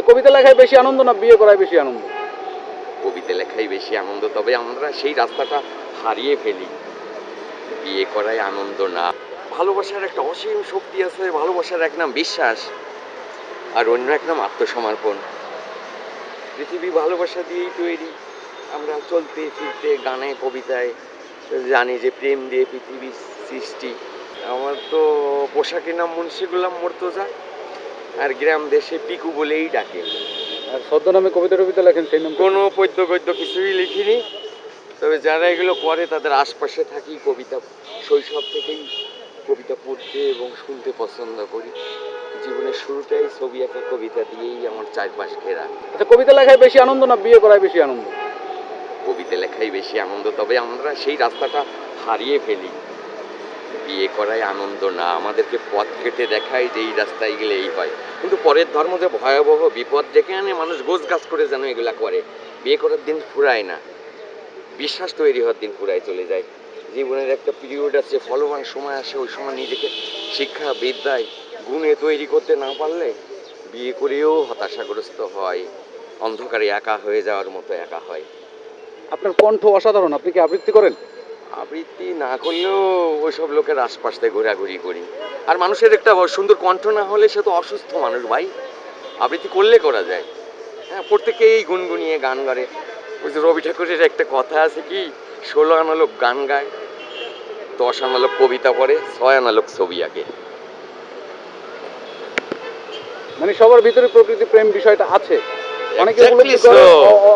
আচ্ছা কবিতা লেখায় বেশি আনন্দ না বিয়ে করায় বেশি আনন্দ? কবিতা লেখাই বেশি আনন্দ, তবে আমরা সেই রাস্তাটা হারিয়ে ফেলি। বিয়ে করাই আনন্দ না। ভালোবাসার একটা অসীম শক্তি আছে, ভালোবাসার এক নাম বিশ্বাস, আর অন্য এক নাম আত্মসমর্পণ। পৃথিবী ভালোবাসা দিয়েই তৈরি। আমরা চলতে, ফিরতে, গানে, কবিতায় জানি যে প্রেম দিয়ে পৃথিবীর সৃষ্টি। আমার তো পোশাকের নাম মুন্সি গোলাম মর্তজা। আর গ্রাম দেশে পিকু বলেই ডাকে। আর ছদ্মনামে কবিতা টবিতা লেখেন সেই নাম কোনো পদ্য গদ্য কিছুই লিখিনি। তবে যারা এগুলো করে তাদের আশপাশে থাকি কবিতা শৈশব থেকেই কবিতা পড়তে এবং শুনতে পছন্দ করি। জীবনের শুরুটাই ছবি আঁকা কবিতা দিয়েই আমার চারপাশ ঘেরা। আচ্ছা কবিতা লেখায় বেশি আনন্দ না বিয়ে করায় বেশি আনন্দ? কবিতা লেখাই বেশি আনন্দ তবে আমরা সেই রাস্তাটা হারিয়ে ফেলি। বিয়ে করাই আনন্দ না। আমাদেরকে পথ কেটে দেখায় যে এই রাস্তায় গেলে এই হয়। কিন্তু পরের ধর্ম যে ভয়াবহ বিপদ ডেকে আনে মানুষ গোছ গাছ করে যেন এগুলা করে, বিয়ে করার দিন ফুরায় না। বিশ্বাস তৈরি হওয়ার দিন ফুরায় চলে যায়। জীবনের একটা পিরিয়ড আছে, ফলবান সময় আসে, ওই সময় নিজেকে শিক্ষা, বিদ্যায়, গুণে তৈরি করতে না পারলে বিয়ে করেও হতাশাগ্রস্ত হয়। অন্ধকারে একা হয়ে যাওয়ার মতো একা হয়। আপনার কণ্ঠ অসাধারণ। আপনি কি আবৃত্তি করেন? আবৃত্তি না করলেও ওইসব লোকের আশপাশ থেকে ঘোরাঘুরি করি। আর মানুষের একটা সুন্দর কণ্ঠ না হলে সে তো অসুস্থ মানুষ ভাই। আবৃত্তি করলে করা যায়। হ্যাঁ প্রত্যেকেই গুনগুনিয়ে গান গারে ওই যে রবি ঠাকুরের একটা কথা আছে কি, ষোলো আনা লোক গান গায়, দশ আনা লোক কবিতা পড়ে, ছয় আনা লোক ছবি আঁকে। মানে সবার ভিতরে প্রকৃতি প্রেম বিষয়টা আছে। অনেকে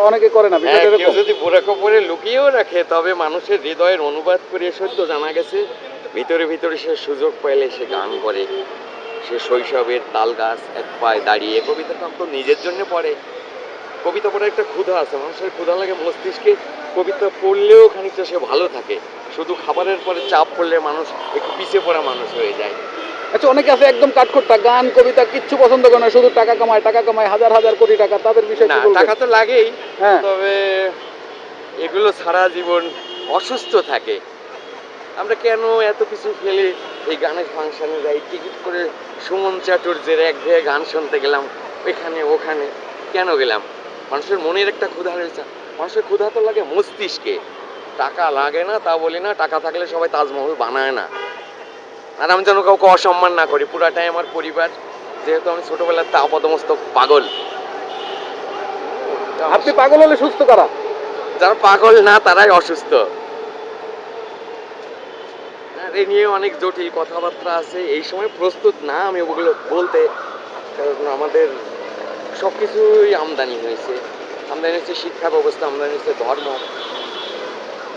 অনেকে করে না হ্যাঁ, কেউ যদি বোরা কাপড়ে লুকিয়েও রাখে তবে মানুষের হৃদয়ের অনুবাদ করে সত্য জানা গেছে ভিতরে ভিতরে সে সুযোগ পাইলে সে গান করে। সে শৈশবের তাল গাছ এক পায়ে দাঁড়িয়ে কবিতা কবিতাটা তো নিজের জন্য পড়ে। কবিতা পড়ার একটা ক্ষুধা আছে মানুষের ক্ষুধা লাগে মস্তিষ্কে। কবিতা পড়লেও খানিকটা সে ভালো থাকে। শুধু খাবারের পরে চাপ পড়লে মানুষ একটু পিছিয়ে পড়া মানুষ হয়ে যায়। আচ্ছা অনেকে আছে একদম কাঠখোট্টা গান কবিতা কিচ্ছু পছন্দ করে না শুধু টাকা কামায় টাকা কামায় হাজার হাজার কোটি টাকা তাদের বিষয়ে না টাকা তো লাগেই হ্যাঁ। তবে এগুলো সারা জীবন অসুস্থ থাকে। আমরা কেন এত কিছু ফেলে এই গানের ফাংশনে যাই? টিকিট করে সুমন চাটুর যে এক ঘেয়ে গান শুনতে গেলাম ওইখানে ওখানে কেন গেলাম? মানুষের মনের একটা ক্ষুধা রয়েছে। মানুষের ক্ষুধা তো লাগে মস্তিষ্কে। টাকা লাগে না তা বলি না টাকা থাকলে সবাই তাজমহল বানায় না। আর আমি যেন কাউকে অসম্মান না করি পুরাটাই আমার পরিবার যেহেতু আমি ছোটবেলার তা আপাতমস্তক পাগল। আপনি পাগল হলে সুস্থ করা? যারা পাগল না তারাই অসুস্থ। এ নিয়ে অনেক জটিল কথাবার্তা আছে এই সময় প্রস্তুত না আমি ওগুলো বলতে কারণ আমাদের সব কিছুই আমদানি হয়েছে। আমদানি হয়েছে শিক্ষা ব্যবস্থা আমদানি হয়েছে ধর্ম।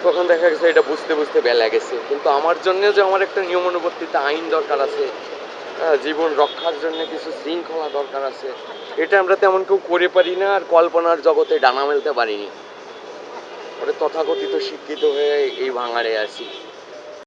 তখন দেখা গেছে এটা বুঝতে বুঝতে বেলা গেছে। কিন্তু আমার জন্য যে আমার একটা নিয়ম অনুবর্তিত আইন দরকার আছে জীবন রক্ষার জন্য কিছু শৃঙ্খলা দরকার আছে, এটা আমরা তেমন কেউ করে পারি না আর কল্পনার জগতে ডানা মেলতে পারিনি। তথাকথিত শিক্ষিত হয়ে এই ভাঙারে আছি।